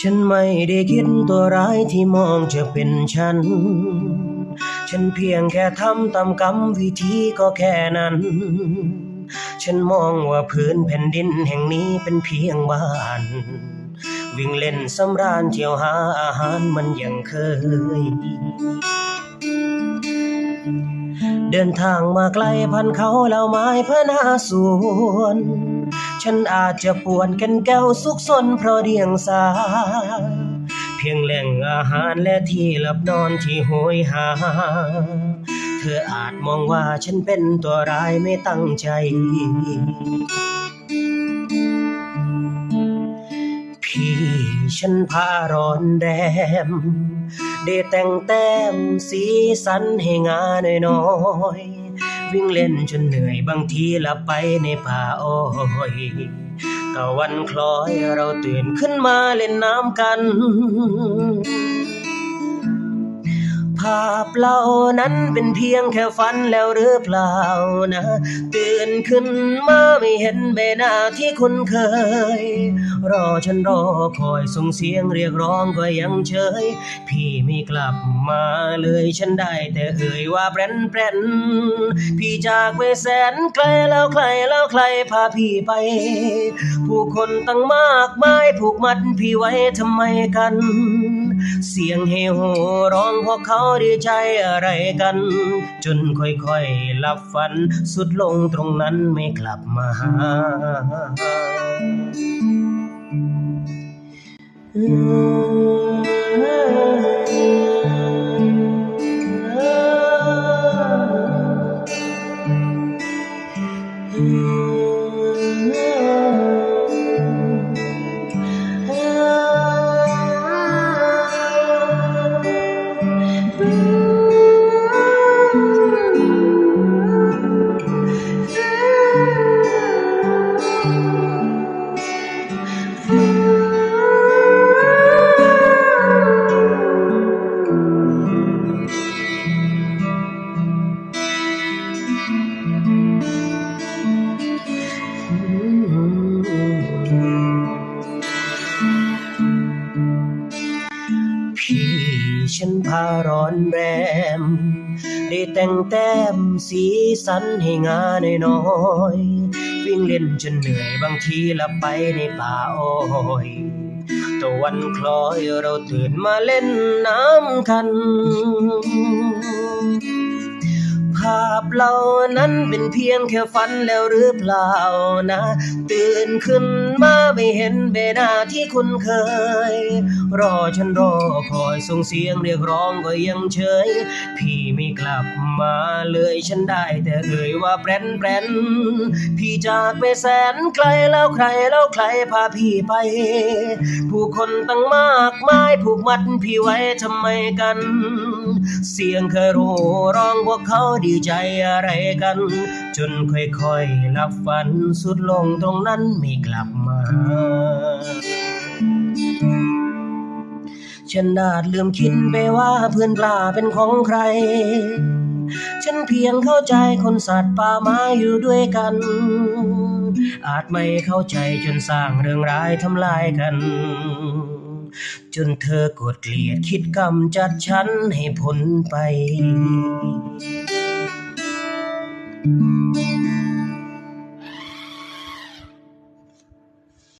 ฉันไม่ได้คิดตัวร้ายที่มองจะเป็นฉัน ฉันเพียงแค่ทำตามกรรมวิธีก็แค่นั้น ฉันมองว่าพื้นแผ่นดินแห่งนี้เป็นเพียงบ้าน วิ่งเล่นสำราญเที่ยวหาอาหารมันยังเคย เดินทางมาไกลพันเขาแล้วไม้เพื่อนาสวน ฉันอาจจะปวนกันแก้วสุกสนเพราะเดียงสา เพียงแหล่งอาหารและที่หลับนอนที่โหยหา เธออาจมองว่าฉันเป็นตัวร้ายไม่ตั้งใจ พี่ฉันพาร้อนแรมได้แต่งแต้มสีสันให้งาน้อยๆ วิ่งเล่นจนเหนื่อยบางทีหลับไปในป่าอ้อยตะวันคล้อยเราตื่นขึ้นมาเล่นน้ำกันาพเหล่านั้นเป็นเพียงแค่ฝันแล้วหรือเปล่านะ ตื่นขึ้นมาไม่เห็นใบหน้าที่คุ้นเคย รอฉันรอคอยส่งเสียงเรียกร้องก็ยังเฉย พี่ไม่กลับมาเลยฉันได้แต่เอ่ยว่าแปรนแปรนพี่จากไปแสนไกลแล้วใครแล้วใครพาพี่ไป ผู้คนตั้งมากมายผูกมัดพี่ไว้ทำไมกัน เสียงเฮโหร้องพวกเขาดีใจอะไรกัน จนค่อยๆหลับฝัน สุดลงตรงนั้นไม่กลับมาหาอ ฉันพาร้อนแรม ได้แต่งแต้มสีสันให้งานน้อยวิ่งเล่นจนเหนื่อยบางทีละไปในป่าอ้อยตะวันคล้อยเราตื่นมาเล่นน้ำกัน ภาพเหล่านั้นเป็นเพียงแค่ฝันแล้วหรือเปล่านะ ตื่นขึ้นมาไม่เห็นเบหน้าที่คุ้นเคย รอฉันรอคอยส่งเสียงเรียกร้องก็ยังเฉย พี่ไม่กลับมาเลยฉันได้แต่เอ่ยว่าแปรนแปรนพี่จากไปแสนไกลแล้วใครแล้วใครพาพี่ไป ผู้คนตั้งมากมายผูกมัดพี่ไว้ทำไมกัน เสียงเคยรู้ร้องพวกเขาดีีใจอะไรกัน จนค่อยๆหลับฝันสุดลงตรงนั้นไม่กลับมาฉันอาจลืมคิดไปว่าเพื่อนปลาเป็นของใคร ฉันเพียงเข้าใจคนสัตว์ป่าไม้อยู่ด้วยกัน อาจไม่เข้าใจจนสร้างเรื่องร้ายทำลายกัน จนเธอโกรธเกลียดคิดกำจัดฉันให้พ้นไป